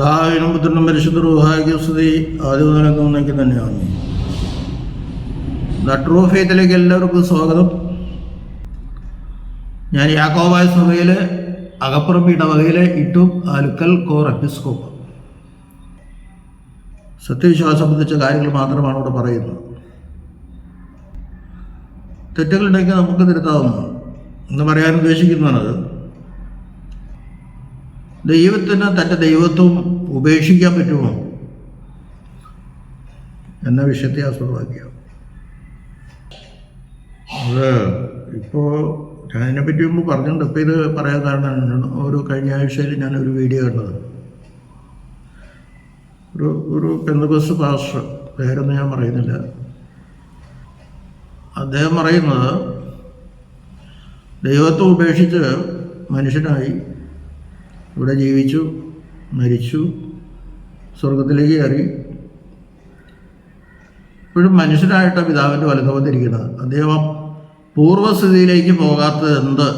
പിതാവിനും പുത്രനും പരിശുദ്ധ റൂഹായ്ക്ക് സ്തുതി ആദ്യം തന്നെയാണ്. ദ എല്ലാവർക്കും സ്വാഗതം. ഞാൻ യാക്കോബായ സഭയിലെ അകപ്പുറം ഇടവകയിലെ ഇട്ടും ആലുക്കൽ കോർ എപ്പിസ്കോപ്പ്. സത്യവിശ്വാസം സംബന്ധിച്ച കാര്യങ്ങൾ മാത്രമാണ് ഇവിടെ പറയുന്നത്. തെറ്റുകളുണ്ടെങ്കിൽ നമുക്ക് തിരുത്താവുന്നതാണ്. എന്ന് പറയാൻ ഉദ്ദേശിക്കുന്നതാണ് ദൈവത്തിന് തന്റെ ദൈവത്വം ഉപേക്ഷിക്കാൻ പറ്റുമോ? എന്ന വിഷയത്തെ ആസ്പദമാക്കിയോ? അത് ഇപ്പോൾ ഞാൻ അതിനെപ്പറ്റി മുമ്പ് പറഞ്ഞിട്ടുണ്ട്. ഇപ്പോൾ ഇത് പറയാൻ കാരണം ഒരു കഴിഞ്ഞ ആഴ്ചയിൽ ഞാനൊരു വീഡിയോ കണ്ടത്. ഒരു ഒരു പെന്തകോസ് പാസ്റ്റർ പേരൊന്നും ഞാൻ പറയുന്നില്ല. അദ്ദേഹം പറയുന്നത് ദൈവത്തെ ഉപേക്ഷിച്ച് മനുഷ്യനായി ഇവിടെ ജീവിച്ചു മരിച്ചു സ്വർഗത്തിലേക്ക് കയറി. ഇപ്പോഴും മനുഷ്യരായിട്ട് പിതാവിന്റെ വലതുവന്നിരിക്കുന്നത് അദ്ദേഹം പൂർവസ്ഥിതിയിലേക്ക് പോകാത്തത് എന്ത്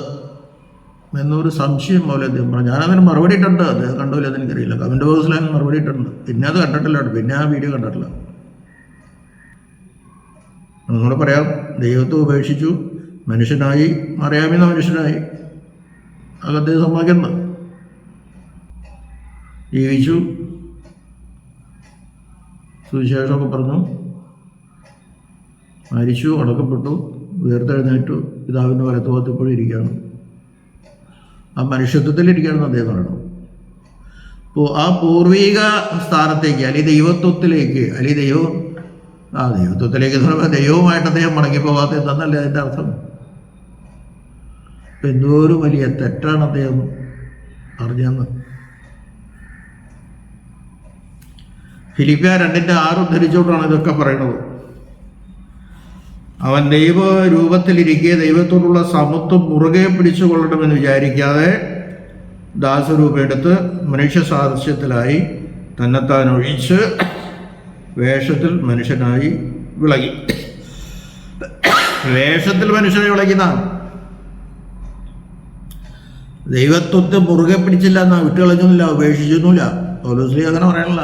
എന്നൊരു സംശയം പോലെ അദ്ദേഹം പറഞ്ഞു. ഞാനതിന് മറുപടി ഇട്ടുണ്ട് അദ്ദേഹം കണ്ടില്ല എനിക്കറിയില്ല. കമന്റ് ബോക്സിൽ അതിന് മറുപടി ഇട്ടുണ്ട് പിന്നെ അത് കണ്ടിട്ടില്ല. പിന്നെ ആ വീഡിയോ കണ്ടിട്ടില്ല. ഒന്നുകൂടെ പറയാം ദൈവത്തെ ഉപേക്ഷിച്ചു. മനുഷ്യനായി മറിയാമിന്ന മനുഷ്യനായി. അത് അദ്ദേഹം സമ്മതിക്കുന്നത് ജീവിച്ചു സുവിശേഷമൊക്കെ പറഞ്ഞു. മരിച്ചു അടക്കപ്പെട്ടു ഉയർത്തെഴുന്നേറ്റു. പിതാവിന്റെ വലത്തുഭാഗത്തിപ്പോഴും ഇരിക്കുകയാണ്. ആ മനുഷ്യത്വത്തിലിരിക്കുകയാണെന്ന് അദ്ദേഹം പറയണം അപ്പോൾ ആ പൂർവീക സ്ഥാനത്തേക്ക് അല്ലെങ്കിൽ ദൈവത്വത്തിലേക്ക് അല്ലെങ്കിൽ ദൈവം ആ ദൈവത്വത്തിലേക്ക് എന്ന് പറയുമ്പോൾ ദൈവവുമായിട്ട് അദ്ദേഹം മടങ്ങിപ്പോകാത്ത എന്താണെന്നല്ലേ അതിന്റെ അർത്ഥം? എന്തോരം വലിയ തെറ്റാണ് അദ്ദേഹം പറഞ്ഞതെന്ന്. ഫിലിപ്പിയ രണ്ടിന്റെ ആറ് ഉദ്ധരിച്ചുകൊണ്ടാണ് ഇതൊക്കെ പറയുന്നത് അവൻ ദൈവ രൂപത്തിലിരിക്കെ ദൈവത്തോടുള്ള സമത്വം മുറുകെ പിടിച്ചു കൊള്ളണമെന്ന് വിചാരിക്കാതെ ദാസരൂപമെടുത്ത് മനുഷ്യ സാദൃശ്യത്തിലായി തന്നെത്താൻ ഒഴിച്ച് വേഷത്തിൽ മനുഷ്യനായി വിളകി. വേഷത്തിൽ മനുഷ്യനെ വിളകിന്നാണ് ദൈവത്വത്തെ മുറുകെ പിടിച്ചില്ല എന്നാ വിട്ടുകളഞ്ഞൊന്നുമില്ല ഉപേക്ഷിച്ചൊന്നുമില്ല പൗലോസ്ലി അങ്ങനെ പറയണില്ല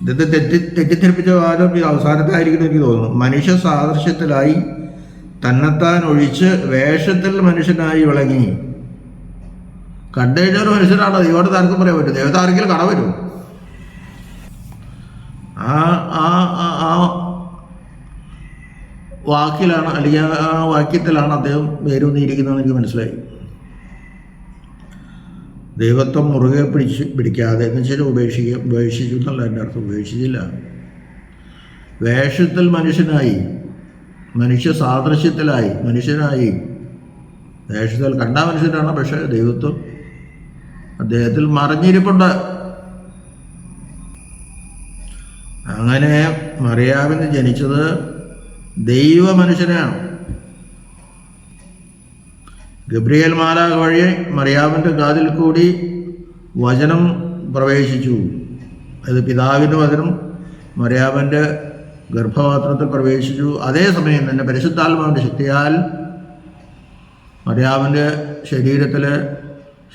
ഇന്നത്തെ തെറ്റി തെറ്റിദ്ധരിപ്പിച്ച വാദം അവസാനത്തായിരിക്കും എനിക്ക് തോന്നുന്നു. മനുഷ്യ സാദൃശ്യത്തിലായി തന്നെത്താൻ ഒഴിച്ച് വേഷത്തിൽ മനുഷ്യനായി വിളങ്ങി. കണ്ടുകഴിഞ്ഞ ഒരു മനുഷ്യനാണ്. ദൈവത്തോട് താർക്കും പറയാൻ പറ്റും ദൈവത്തെ ആർക്കെങ്കിലും കട വരും. ആ ആ ആ- വാക്കിലാണ് അല്ലെങ്കിൽ ആ വാക്യത്തിലാണ് അദ്ദേഹം വേരൂന്നിയിരിക്കുന്നതെന്ന് എനിക്ക് മനസ്സിലായി. ദൈവത്വം മുറുകെ പിടിച്ച് പിടിക്കാതെ എന്ന് വെച്ചാൽ ഉപേക്ഷിക്കുക ഉപേക്ഷിച്ചു എന്നുള്ള എന്റെ അർത്ഥം ഉപേക്ഷിച്ചില്ല. വേഷത്തിൽ മനുഷ്യനായി മനുഷ്യ സാദൃശ്യത്തിലായി മനുഷ്യനായി. വേഷത്തിൽ കണ്ട മനുഷ്യനാണ് പക്ഷേ ദൈവത്വം അദ്ദേഹത്തിൽ മറിഞ്ഞിരിപ്പുണ്ട്. അങ്ങനെ മറിയാവിന് ജനിച്ചത് ദൈവ മനുഷ്യനാണ് ഗബ്രിയേൽ മാലാക വഴി മറിയാമിന്റെ കാതിൽ കൂടി വചനം പ്രവേശിച്ചു. അത് പിതാവിന്റെ വചനം മറിയാമന്റെ ഗർഭപാത്രത്തിൽ പ്രവേശിച്ചു. അതേസമയം തന്നെ പരിശുദ്ധാത്മാവിന്റെ ശക്തിയാൽ മറിയാമന്റെ ശരീരത്തിലെ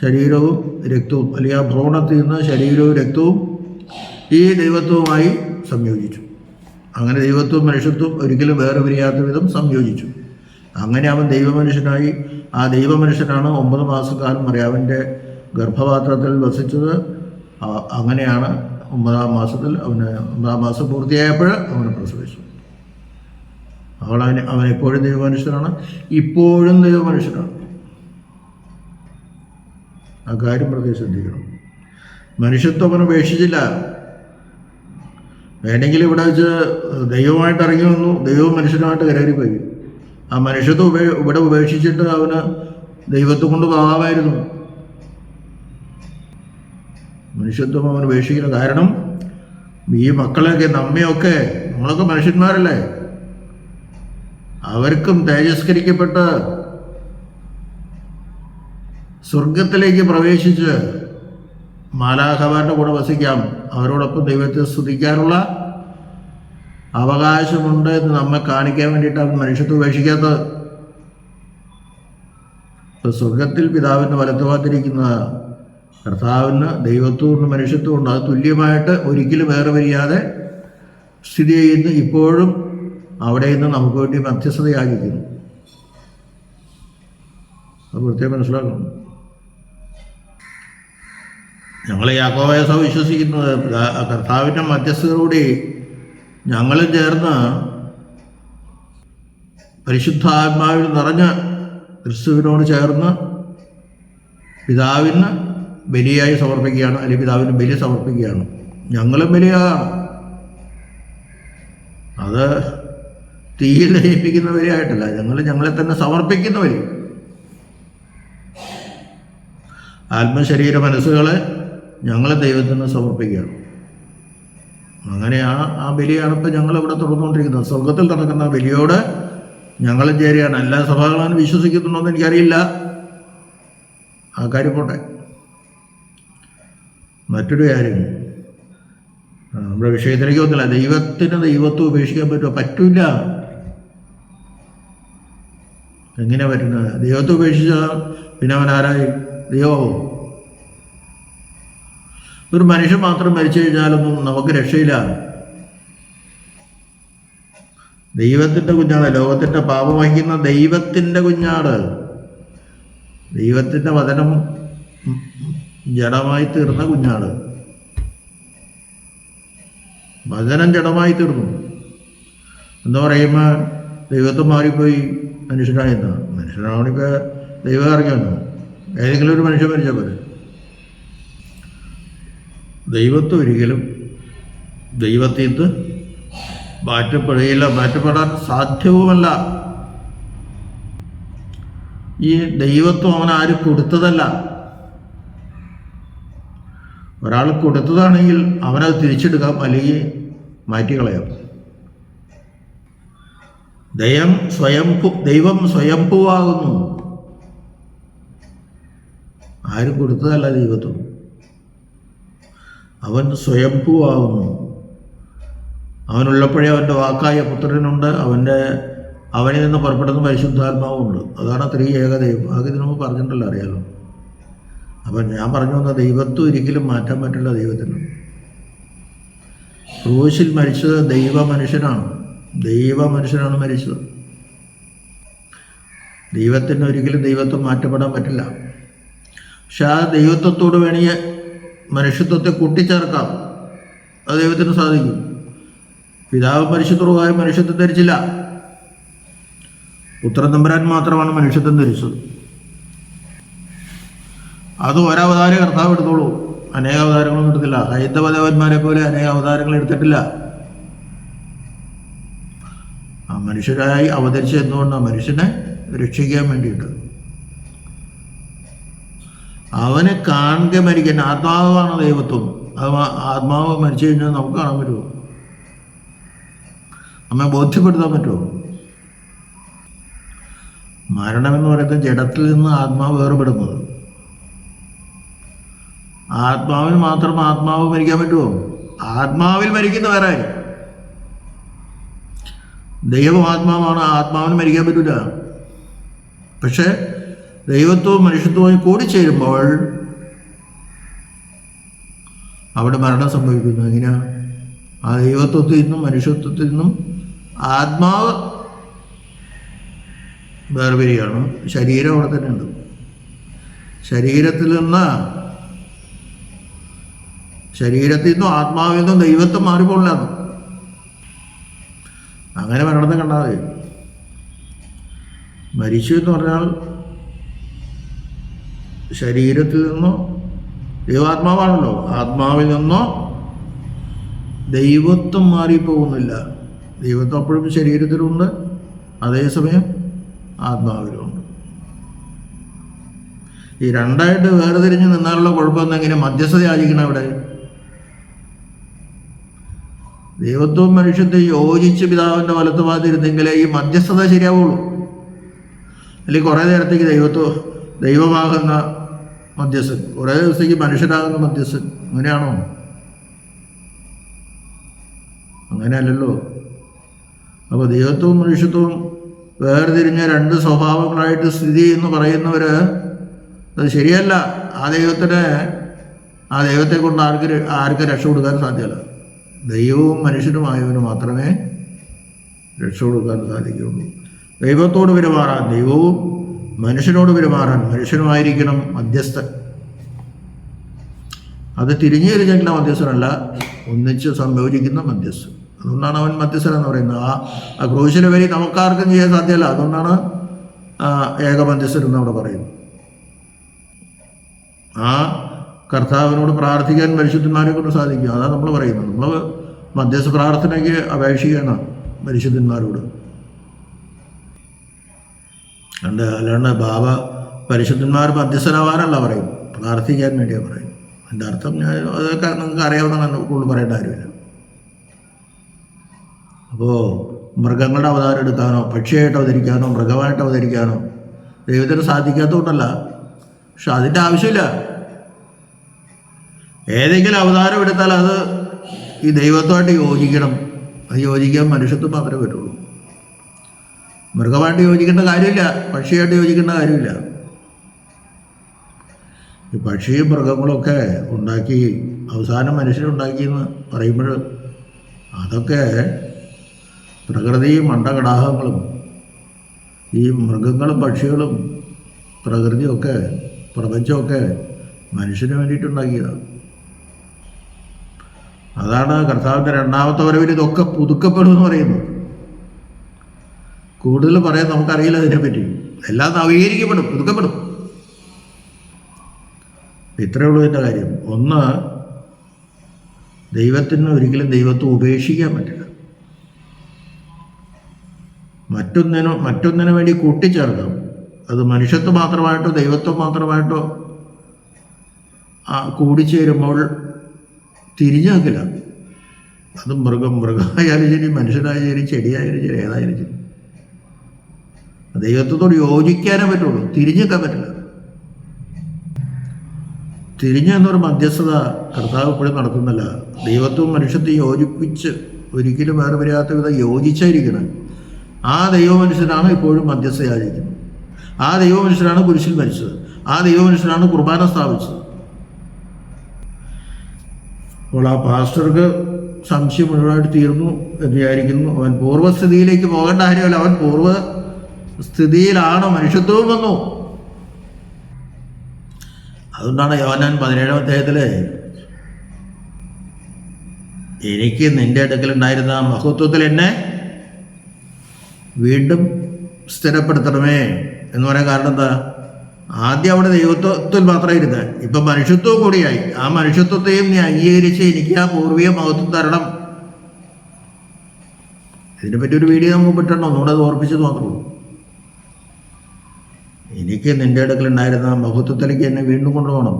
ശരീരവും രക്തവും അല്ലെങ്കിൽ ആ ഭ്രൂണത്തിൽ നിന്ന് ശരീരവും രക്തവും ഈ ദൈവത്വവുമായി സംയോജിച്ചു. അങ്ങനെ ദൈവത്വവും മനുഷ്യത്വം ഒരിക്കലും വേറെ പിരിയാത്ത വിധം സംയോജിച്ചു. അങ്ങനെ അവൻ ദൈവമനുഷ്യനായി ആ ദൈവമനുഷ്യനാണ് ഒമ്പത് മാസക്കാലം മറിയാവിന്റെ ഗർഭപാത്രത്തിൽ വസിച്ചത്. അങ്ങനെയാണ് ഒമ്പതാം മാസത്തിൽ അവന് ഒമ്പതാം മാസം പൂർത്തിയായപ്പോൾ അവനെ പ്രസവിച്ചു. അവൾ അവന് അവൻ എപ്പോഴും ദൈവമനുഷ്യനാണ് ഇപ്പോഴും ദൈവമനുഷ്യനാണ്. ആ കാര്യം പ്രത്യേകം ശ്രദ്ധിക്കണം. മനുഷ്യത്വം അവൻ ഉപേക്ഷിച്ചില്ല. വേണമെങ്കിൽ ഇവിടെ വെച്ച് ദൈവമായിട്ട് ഇറങ്ങി വന്നു ദൈവവും മനുഷ്യനുമായിട്ട് കരകയറിപ്പോയി. ആ മനുഷ്യത്വം ഉപേ ഇവിടെ ഉപേക്ഷിച്ചിട്ട് അവന് ദൈവത്തെ കൊണ്ട് പോകാമായിരുന്നു മനുഷ്യത്വം അവൻ ഉപേക്ഷിക്കില്ല. കാരണം ഈ മക്കളെയൊക്കെ നമ്മയൊക്കെ നമ്മളൊക്കെ മനുഷ്യന്മാരല്ലേ? അവർക്കും തേജസ്കരിക്കപ്പെട്ട് സ്വർഗത്തിലേക്ക് പ്രവേശിച്ച് മാലാഖമാരുടെ കൂടെ വസിക്കാം. അവരോടൊപ്പം ദൈവത്തെ സ്തുതിക്കാനുള്ള അവകാശമുണ്ട് എന്ന് നമ്മെ കാണിക്കാൻ വേണ്ടിയിട്ടാണ് മനുഷ്യത്വം ഉപേക്ഷിക്കാത്തത്. സ്വർഗത്തിൽ പിതാവിന് വലത്തുവാത്തിരിക്കുന്ന കർത്താവിന് ദൈവത്വവും മനുഷ്യത്വം ഉണ്ട്. അത് തുല്യമായിട്ട് ഒരിക്കലും വേറെ വരിയാതെ സ്ഥിതി ചെയ്യുന്നു ഇപ്പോഴും അവിടെ നിന്ന് നമുക്ക് വേണ്ടി മധ്യസ്ഥതയായിരിക്കുന്നു. അത് പ്രത്യേകം മനസ്സിലാക്കണം. ഞങ്ങൾ യാക്കോവയസ വിശ്വസിക്കുന്നത് കർത്താവിന്റെ മധ്യസ്ഥതയോടെ ഞങ്ങളും ചേർന്ന് പരിശുദ്ധാത്മാവിൽ നിറഞ്ഞ് ക്രിസ്തുവിനോട് ചേർന്ന് പിതാവിന് ബലിയായി സമർപ്പിക്കുകയാണ് അല്ലെങ്കിൽ പിതാവിന് ബലി സമർപ്പിക്കുകയാണ്. ഞങ്ങളും ബലിയാണ് അത് തീയിൽ ദഹിപ്പിക്കുന്നവരെയായിട്ടല്ല ഞങ്ങൾ ഞങ്ങളെ തന്നെ സമർപ്പിക്കുന്ന സമർപ്പിക്കുന്നവർ ആത്മശരീര മനസ്സുകളെ ഞങ്ങളെ ദൈവത്തിന് സമർപ്പിക്കുകയാണ്. അങ്ങനെ ആ ആ ബലിയാണ് ഇപ്പം ഞങ്ങൾ ഇവിടെ തുറന്നുകൊണ്ടിരിക്കുന്നത് സ്വർഗത്തിൽ നടക്കുന്ന ബലിയോട് ഞങ്ങളും ചേരുകയാണ്. എല്ലാ സഭകളും വിശ്വസിക്കുന്നുണ്ടോ എന്ന് എനിക്കറിയില്ല. ആ കാര്യം പോട്ടെ. മറ്റൊരു കാര്യം. നമ്മുടെ വിഷയത്തിലേക്ക് വന്നില്ല. ദൈവത്തിന് ദൈവത്വം ഉപേക്ഷിക്കാൻ പറ്റുമോ? പറ്റില്ല എങ്ങനെയാ പറ്റുന്നത്? ദൈവത്തെ ഉപേക്ഷിച്ചാൽ പിന്നെ അവൻ ആരായി? ദൈവമോ ഒരു മനുഷ്യൻ മാത്രം മരിച്ചു കഴിഞ്ഞാലൊന്നും നമുക്ക് രക്ഷയില്ല ദൈവത്തിന്റെ കുഞ്ഞാണ് ലോകത്തിന്റെ പാപം വഹിക്കുന്ന ദൈവത്തിന്റെ കുഞ്ഞാണ്. ദൈവത്തിന്റെ വചനം ജഡമായി തീർന്ന കുഞ്ഞാണ്. വചനം ജഡമായി തീർന്നു. എന്താ പറയുമ്പോൾ ദൈവത്വം മാറിപ്പോയി മനുഷ്യനായി എന്താ മനുഷ്യനാണിപ്പോൾ ദൈവം ഇറങ്ങിയെന്നോ ഏതെങ്കിലും ഒരു മനുഷ്യൻ മരിച്ചാൽ പോലെ ദൈവത്വം ഒരിക്കലും ദൈവത്തിൽ നിന്ന് മാറ്റപ്പെടുകയില്ല മാറ്റപ്പെടാൻ സാധ്യവുമല്ല. ഈ ദൈവത്വം അവൻ ആരും കൊടുത്തതല്ല. ഒരാൾ കൊടുത്തതാണെങ്കിൽ അവനത് തിരിച്ചെടുക്കാം അല്ലെങ്കിൽ മാറ്റിക്കളയാം. ദയം സ്വയംഭു ദൈവം സ്വയംഭുവാകുന്നു ആരും കൊടുത്തതല്ല ദൈവത്വം? അവൻ സ്വയംഭുവാകുന്നു. അവനുള്ളപ്പോഴേ അവന്റെ വാക്കായ പുത്രനുണ്ട്. അവന്റെ അവനിൽ നിന്ന് പുറപ്പെടുന്ന പരിശുദ്ധാത്മാവുമുണ്ട്. അതാണ് ത്രീ ഏകദൈവം ആകെ ഇതിനു പറഞ്ഞിട്ടുള്ള അറിയാലോ? അപ്പം ഞാൻ പറഞ്ഞു വന്ന ദൈവത്വം ഒരിക്കലും മാറ്റാൻ പറ്റില്ല ദൈവത്തിന്. ക്രൂശിൽ മരിച്ചത് ദൈവ മനുഷ്യനാണ് ദൈവ മനുഷ്യനാണ് മരിച്ചത്. ദൈവത്തിന് ഒരിക്കലും ദൈവത്വം മാറ്റപ്പെടാൻ പറ്റില്ല. പക്ഷെ ആ ദൈവത്വത്തോട് വേണമെങ്കിൽ മനുഷ്യത്വത്തെ കൂട്ടിച്ചേർക്കാം. അത് ദൈവത്തിന് സാധിക്കും. പിതാവ് പരിശുദ്ധമായ മനുഷ്യത്വം ധരിച്ചില്ല. പുത്രൻ തമ്പുരാൻ മാത്രമാണ് മനുഷ്യത്വം ധരിച്ചത്. അത് ഒരവതാരം കർത്താവ് എടുത്തോളൂ. അനേക അവതാരങ്ങളൊന്നും എടുത്തില്ല ഹൈന്ദവ ദേവന്മാരെ പോലെ അനേക അവതാരങ്ങൾ എടുത്തിട്ടില്ല. മനുഷ്യരായി അവതരിച്ച എന്തുകൊണ്ടാണ് മനുഷ്യനെ രക്ഷിക്കാൻ വേണ്ടിയിട്ട്. അവനെ കാണുക മരിക്കാൻ ആത്മാവാണ് ദൈവത്വം. അത് ആത്മാവ് മരിച്ചു കഴിഞ്ഞാൽ നമുക്ക് കാണാൻ പറ്റുമോ? നമ്മെ ബോധ്യപ്പെടുത്താൻ പറ്റുമോ? മരണമെന്ന് പറയുന്നത് ജഡത്തിൽ നിന്ന് ആത്മാവ് വേർപെടുന്നത്. ആത്മാവിൽ മാത്രം ആത്മാവ് മരിക്കാൻ പറ്റുമോ? ആത്മാവിൽ മരിക്കുന്ന വേറെ. ദൈവം ആത്മാവാണ് ആത്മാവിന് മരിക്കാൻ പറ്റില്ല പക്ഷേ ദൈവത്വവും മനുഷ്യത്വവും കൂടിച്ചേരുമ്പോൾ അവിടെ മരണം സംഭവിക്കുന്നു. എങ്ങനെയാ? ആ ദൈവത്വത്തിൽ നിന്നും മനുഷ്യത്വത്തിൽ നിന്നും ആത്മാവ് വേർപിരിയാണ്. ശരീരം അവിടെ തന്നെ ഉണ്ട്. ശരീരത്തിൽ നിന്ന് ശരീരത്തിൽ നിന്നും ആത്മാവിൽ നിന്നും ദൈവത്വം മാറിപ്പോളാണ് അങ്ങനെ മരണത്തെ കണ്ടാൽ മരിച്ചു എന്ന് പറഞ്ഞാൽ ശരീരത്തിൽ നിന്നോ ദൈവാത്മാവാണല്ലോ. ആത്മാവിൽ നിന്നോ ദൈവത്വം മാറിപ്പോകുന്നില്ല. ദൈവത്വം അപ്പോഴും ശരീരത്തിലുണ്ട്. അതേസമയം ആത്മാവിലുണ്ട് ഈ രണ്ടായിട്ട് വേർതിരിഞ്ഞ് നിന്നാലുള്ള കുഴപ്പം എങ്ങനെ മധ്യസ്ഥത യാചിക്കണം അവിടെ. ദൈവത്വവും മനുഷ്യത്തെ യോജിച്ച് പിതാവിന്റെ വലത്ത് ഭാഗത്തിരുന്നെങ്കിലേ ഈ മധ്യസ്ഥത ശരിയാവുള്ളൂ. അല്ലെങ്കിൽ കുറേ നേരത്തേക്ക് ദൈവത്വ ദൈവമാകുന്ന മധ്യസ്ഥൻ. കുറേ ദിവസത്തേക്ക് മനുഷ്യരാകുന്ന മധ്യസ്ഥൻ. അങ്ങനെയാണോ? അങ്ങനെയല്ലല്ലോ. അപ്പോൾ ദൈവത്വവും മനുഷ്യത്വവും വേർതിരിഞ്ഞ രണ്ട് സ്വഭാവങ്ങളായിട്ട് സ്ഥിതി എന്ന് പറയുന്നവർ അത് ശരിയല്ല. ആ ദൈവത്തിന് ആ ദൈവത്തെ കൊണ്ട് ആർക്ക് ആർക്ക് രക്ഷ കൊടുക്കാൻ സാധ്യമല്ല. ദൈവവും മനുഷ്യനുമായവന് മാത്രമേ രക്ഷ കൊടുക്കാൻ സാധിക്കുകയുള്ളൂ. ദൈവത്തോട് പെരുമാറാൻ ദൈവവും മനുഷ്യനോട് പെരുമാറാൻ മനുഷ്യനുമായിരിക്കണം മധ്യസ്ഥൻ. അത് തിരിഞ്ഞു തിരിഞ്ഞിട്ടുള്ള മധ്യസ്ഥനല്ല ഒന്നിച്ച് സംയോജിക്കുന്ന മധ്യസ്ഥൻ. അതുകൊണ്ടാണ് അവൻ മധ്യസ്ഥൻ എന്ന് പറയുന്നത്. ആ ആ ക്രൂശിലെ വരി നമുക്കാർക്കും ചെയ്യാൻ സാധ്യമല്ല. അതുകൊണ്ടാണ് ഏക മധ്യസ്ഥൻ എന്ന് അവിടെ പറയുന്നത്. ആ കർത്താവിനോട് പ്രാർത്ഥിക്കാൻ പരിശുദ്ധന്മാരെ കൊണ്ട് സാധിക്കും. അതാണ് നമ്മൾ പറയുന്നത്. നമ്മൾ മധ്യസ്ഥ പ്രാർത്ഥനയ്ക്ക് അപേക്ഷിക്കണം പരിശുദ്ധന്മാരോട്. അണ്ട് അല്ലാണ്ട് ബാബ പരിശുദ്ധന്മാർ മധ്യസ്ഥനാവാനല്ല പറയും പ്രാർത്ഥിക്കാൻ വേണ്ടിയാണ് പറയും എന്റെ അർത്ഥം ഞാൻ അതൊക്കെ നിങ്ങൾക്ക് അറിയാവുന്ന കൂടുതൽ പറയേണ്ട കാര്യമില്ല. അപ്പോൾ മൃഗങ്ങളുടെ അവതാരം എടുക്കാനോ പക്ഷിയായിട്ട് അവതരിക്കാനോ മൃഗമായിട്ട് അവതരിക്കാനോ ദൈവത്തിന് സാധിക്കാത്തതുകൊണ്ടല്ല. പക്ഷെ അതിന്റെ ആവശ്യമില്ല. ഏതെങ്കിലും അവതാരം എടുത്താൽ അത് ഈ ദൈവത്തോട്ട് യോജിക്കണം. അത് യോജിക്കാൻ മനുഷ്യത്വം മാത്രമേ പറ്റുള്ളൂ. മൃഗമായിട്ട് യോജിക്കേണ്ട കാര്യമില്ല പക്ഷിയായിട്ട് യോജിക്കേണ്ട കാര്യമില്ല. ഈ പക്ഷിയും മൃഗങ്ങളൊക്കെ ഉണ്ടാക്കി അവസാനം മനുഷ്യരുണ്ടാക്കിയെന്ന് പറയുമ്പോൾ അതൊക്കെ പ്രകൃതിയും മണ്ടകടാഹങ്ങളും ഈ മൃഗങ്ങളും പക്ഷികളും പ്രകൃതിയൊക്കെ പ്രപഞ്ചമൊക്കെ മനുഷ്യന് വേണ്ടിയിട്ടുണ്ടാക്കിയതാണ്. അതാണ് കർത്താവിന്റെ രണ്ടാമത്തെ വരവിൽ ഇതൊക്കെ പുതുക്കപ്പെടുമെന്ന് പറയുന്നത്. കൂടുതൽ പറയാൻ നമുക്കറിയില്ല അതിനെപ്പറ്റി എല്ലാം നവീകരിക്കപ്പെടും പുതുക്കപ്പെടും. ഇത്രയേ ഉള്ളൂ എന്റെ കാര്യം. ഒന്ന് ദൈവത്തിന് ഒരിക്കലും ദൈവത്തെ ഉപേക്ഷിക്കാൻ പറ്റില്ല. മറ്റൊന്നിനു മറ്റൊന്നിനു വേണ്ടി കൂട്ടിച്ചേർക്കാം. അത് മനുഷ്യത്വം മാത്രമായിട്ടോ ദൈവത്വം മാത്രമായിട്ടോ കൂടിച്ചേരുമ്പോൾ തിരിഞ്ഞു നിൽക്കില്ല അത് മൃഗം മൃഗമായാലും ശരി മനുഷ്യനായാലും ശരി ചെടിയായാലും ശരി ഏതായാലും ശരി. ദൈവത്തോട് യോജിക്കാനേ പറ്റുള്ളൂ. തിരിഞ്ഞു പറ്റില്ല. തിരിഞ്ഞു എന്നൊരു മധ്യസ്ഥത കർത്താവ് ഇപ്പോഴും നടത്തുന്നില്ല. ദൈവത്വവും മനുഷ്യത്തെ യോജിപ്പിച്ച് ഒരിക്കലും വേറെ വരാത്ത വിധം യോജിച്ചായിരിക്കണം. ആ ദൈവ മനുഷ്യനാണ് ഇപ്പോഴും മധ്യസ്ഥയായിരിക്കുന്നത്. ആ ദൈവ മനുഷ്യനാണ് കുരിശിൽ മരിച്ചത്. ആ ദൈവ മനുഷ്യനാണ് കുർബാന സ്ഥാപിച്ചത്. അപ്പോൾ ആ പാസ്റ്റർക്ക് സംശയം മുഴുവനായിട്ട് തീർന്നു എന്ന് വിചാരിക്കുന്നു. അവൻ പൂർവസ്ഥിതിയിലേക്ക് പോകേണ്ട കാര്യമല്ല. അവൻ പൂർവ സ്ഥിതിയിലാണ് മനുഷ്യത്വവും വന്നു. അതുകൊണ്ടാണ് യോനാൻ പതിനേഴാം അധ്യായത്തിൽ എനിക്ക് നിന്റെ അടുക്കലുണ്ടായിരുന്ന മഹത്വത്തിൽ എന്നെ വീണ്ടും സ്ഥിരപ്പെടുത്തണമേ എന്ന് പറയാൻ കാരണം എന്താ? ആദ്യം അവിടെ ദൈവത്വത്തിൽ മാത്രമേ ഇരുന്ന്. ഇപ്പം മനുഷ്യത്വം കൂടിയായി. ആ മനുഷ്യത്വത്തെയും നീ അംഗീകരിച്ച് എനിക്ക് ആ പൂർവീയ മഹത്വം തരണം. ഇതിനെപ്പറ്റി ഒരു വീഡിയോ നമുക്ക് പറ്റണം ഒന്നുകൂടെ അത് ഓർപ്പിച്ചത് മാത്രമേ ഉള്ളൂ. എനിക്ക് നിന്റെ അടുക്കൽ ഉണ്ടായിരുന്ന മഹത്വത്തിലേക്ക് എന്നെ വീണ്ടും കൊണ്ടുപോകണം.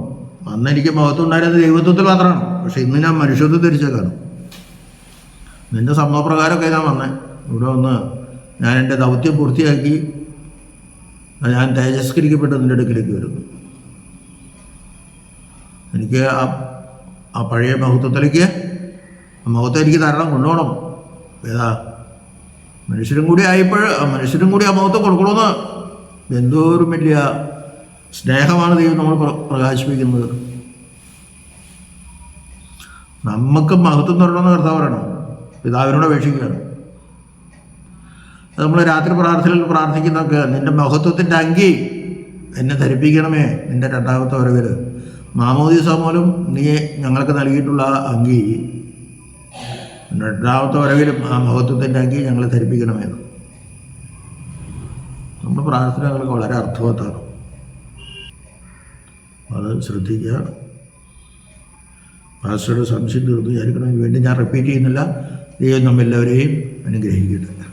അന്ന് എനിക്ക് മഹത്വം ഉണ്ടായിരുന്നത് ദൈവത്വത്തിൽ മാത്രമാണ്. പക്ഷെ ഇന്ന് ഞാൻ മനുഷ്യത്വം തിരിച്ചേക്കാണ് നിന്റെ സംഭവപ്രകാരമൊക്കെ ഞാൻ വന്നേ. ഇവിടെ വന്ന് ഞാൻ എന്റെ ദൗത്യം പൂർത്തിയാക്കി ഞാൻ തേജസ്കരിക്കപ്പെട്ട് നിന്റെ അടുക്കിലേക്ക് വരുന്നു. എനിക്ക് ആ ആ പഴയ മഹത്വത്തിലേക്ക് മഹത്വം എനിക്ക് തരണം കൊണ്ടുപോകണം. ഏതാ? മനുഷ്യരും കൂടി ആയപ്പോൾ മനുഷ്യരും കൂടി ആ മഹത്വം കൊടുക്കണമെന്ന് എന്തോരം വലിയ സ്നേഹമാണ് ദൈവം നമ്മൾ പ്ര- പ്രകാശിപ്പിക്കുന്നത്. നമുക്ക് മഹത്വം തരണമെന്ന് കർത്താവ് പറയണം. പിതാവിനോട് അപേക്ഷിക്കുകയാണ്. നമ്മൾ രാത്രി പ്രാർത്ഥനയിൽ പ്രാർത്ഥിക്കുന്നൊക്കെ നിന്റെ മഹത്വത്തിന്റെ അങ്കി എന്നെ ധരിപ്പിക്കണമേ നിന്റെ രണ്ടാമത്തെ വരവിൽ മാമോദീസ മൂലം നീ ഞങ്ങൾക്ക് നൽകിയിട്ടുള്ള അങ്കി. രണ്ടാമത്തെ വരവിലും ആ മഹത്വത്തിന്റെ അങ്കി ഞങ്ങളെ ധരിപ്പിക്കണമെന്ന് നമ്മുടെ പ്രാർത്ഥനകളൊക്കെ വളരെ അർത്ഥവത്താണ് അത് ശ്രദ്ധിക്കുക. പാസ്റ്ററുടെ സംശയം തീർന്നു. വിചാരിക്കണമെങ്കിൽ വേണ്ടി ഞാൻ റിപ്പീറ്റ് ചെയ്യുന്നില്ല. ദൈവം നമ്മെല്ലാവരെയും അനുഗ്രഹിക്കട്ടെ.